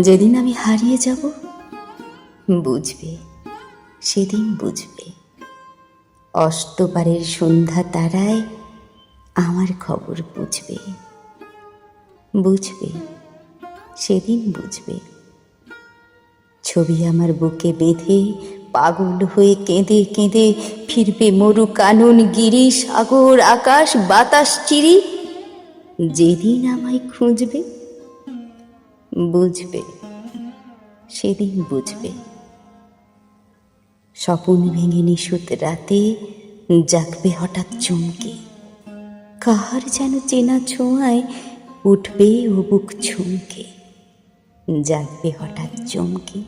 যেদিন আমি হারিয়ে যাব, বুঝবে, সেদিন বুঝবে। অস্তপারের সন্ধ্যা তারায় আমার খবর বুঝবে। বুঝবে, সেদিন বুঝবে। ছবি আমার বুকে বেঁধে, পাগল হয়ে কেঁদে কেঁদে ফিরবে মরু কানন, গিরি, সাগর, আকাশ, বাতাস, চিরি। যেদিন আমায় খুঁজবে বুঝবে, সেদিন বুঝবে। স্বপন ভেঙে নিশুত রাতে জাগবে হঠাৎ চমকে। কাহার যেন চেনা ছোঁয়ায় উঠবে ও বুক ছুমকে। জাগবে হঠাৎ চমকে।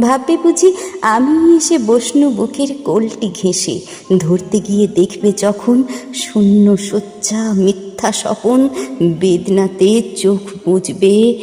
ভাববে বুঝি আমি এসে বসনু বুকের কোলটি ঘেঁষে, ধরতে গিয়ে দেখবে যখন শূন্য সোচ্চা মিথ্যা স্বপন বেদনাতে চোখ বুঝবে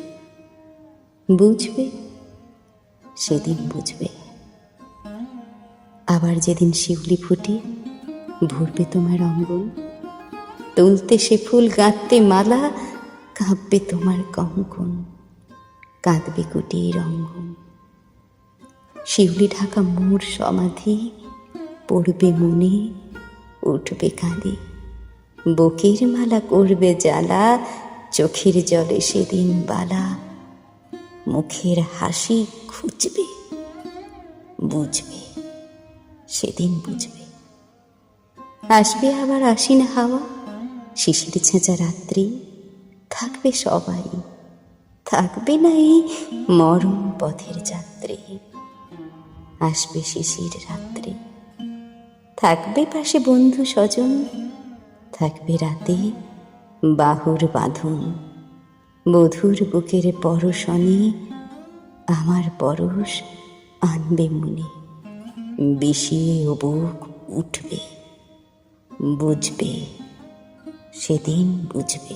বুঝবে, সেদিন বুঝবে। আবার যেদিন শিউলি ফুটে, ভরবে তোমার অঙ্গন। তুলতে সে ফুল, গাঁথতে মালা, কাঁপবে তোমার কঙ্কন। কাঁদবে কুটির অঙ্গন। শিউলি ঢাকা মোর সমাধি, পড়বে মনে, উঠবে কাঁদে বকের মালা করবে জ্বালা, চোখের জলে সেদিন বালা। মুখের হাসি খুঁজবে, বুঝবে, সেদিন বুঝবে। আসবে আবার আসিন হাওয়া, শিশির ছেঁচা রাত্রি, থাকবে সবাই, থাকবে না এই মরণ পথের যাত্রী। আসবে শিশির রাত্রি, থাকবে পাশে বন্ধু স্বজন, থাকবে রাতে বাহুর বাঁধন। বধুর বুকের পরশনে আমার পরশ আনবে মনে। বিষিয়ে ও বুক উঠবে, বুঝবে, সেদিন বুঝবে।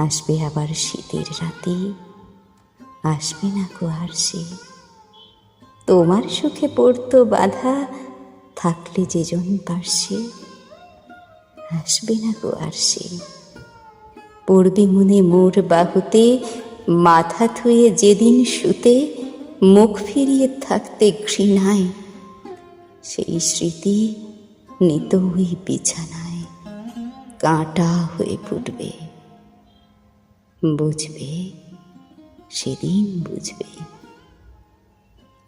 আসবে আবার শীতের রাতে, আসবে না আর সে। তোমার সুখে পড়তো বাধা, থাকলে যেজন পার্শ্বে আসবে না আর সে। পড়বে মনে মোর বাহুতে, মাথা থুয়ে যেদিন শুতে, মুখ ফিরিয়ে থাকতে ঘৃণায়। সেই স্মৃতি নিত ওই বিছানায়, কাঁটা হয়ে ফুটবে। বুঝবে, সেদিন বুঝবে।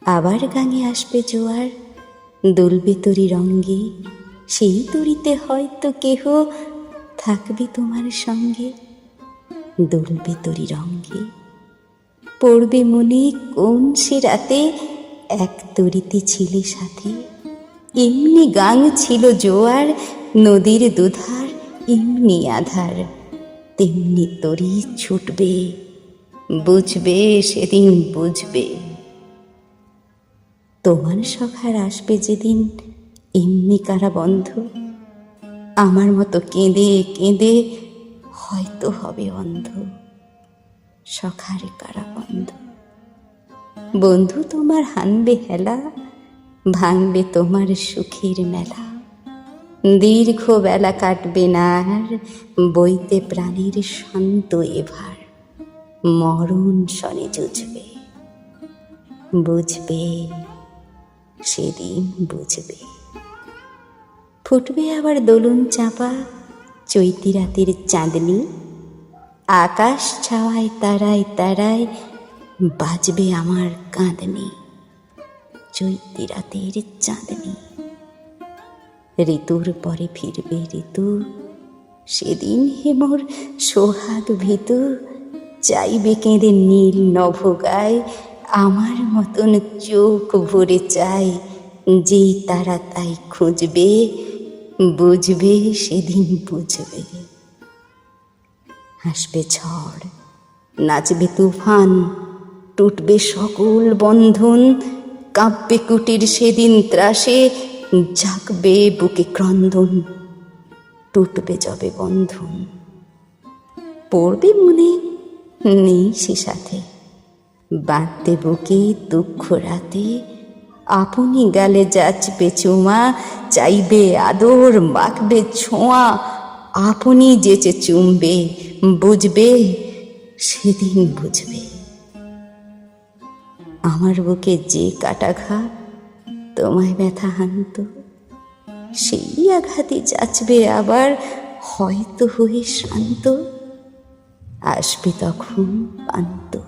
আবার গাঙে আসবে জোয়ার, দুলবে তরি রঙ্গে, সেই তরিতে হয়তো কেহ থাকবে তোমার সঙ্গে। দুলবে তরি রঙ্গে পড়বে মনে কোন সে রাতে? এক তরিতে ছিলে সাথে। এমনি গাং ছিল জোয়ার, নদীর দুধার এমনি আধার। তেমনি তরি ছুটবে, বুঝবে, সেদিন বুঝবে। তোমার সখার আসবে যেদিন, এমনি কারা বন্ধ আমার মতো কেঁদে কেঁদে হয়তো হবে অন্ধ। সখার কারা বন্ধ বন্ধু তোমার হানবে হেলা, ভাঙবে তোমার সুখের মেলা। দীর্ঘ বেলা কাটবে না আর বইতে প্রাণীর শান্ত এভার। মরণ শনে জুঝবে বুঝবে, সেদিন বুঝবে। ফুটবে আবার দোলন চাপা চৈতি রাতের চাঁদনি। আকাশ ছাওয়ায়, তারায় তারায় বাজবে আমার কাঁদনি। চৈতি রাতের চাঁদনি। ঋতুর পরে ফিরবে ঋতু। সেদিন হেমর সোহাগ ভীতু। চাইবে কেঁদে নীল নভগায়। আমার মতন চোখ ভরে চাই যেই তারা তাই খুঁজবে। বুঝবে সেদিন বুঝবে। হাসবে ঝড়, নাচবে তুফান, টুটবে সকল বন্ধন, কাঁপবে কুটির সেদিন ত্রাসে, জাগবে বুকে ক্রন্দন, টুটবে যবে বন্ধন। পড়বে মনে, নেই সে সাথে, বাঁধতে বুকে দুঃখ রাতে, আপনি গালে যাচবে চুমা চাইবে, আদর মাখবে ছোঁয়া। আপনি যেচে চুমবে, বুঝবে, সেদিন বুঝবে। আমার বুকে যে কাটাঘাত তোমায় ব্যথা হানত, সেই আঘাতে যাচবে আবার, হয়তো হয়ে শান্ত। আসবে তখন পান্ত।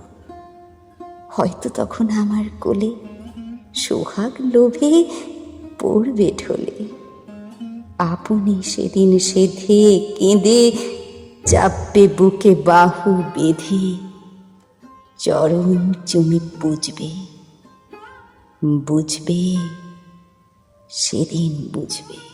হয়তো তখন আমার কোলে সোহাগ লোভে পড়বে ঢোলে। আপনি সেদিন সেধে কেঁদে চাপবে বুকে বাহু বেঁধে। চরণ চুমে বুঝবে। বুঝবে, সেদিন বুঝবে।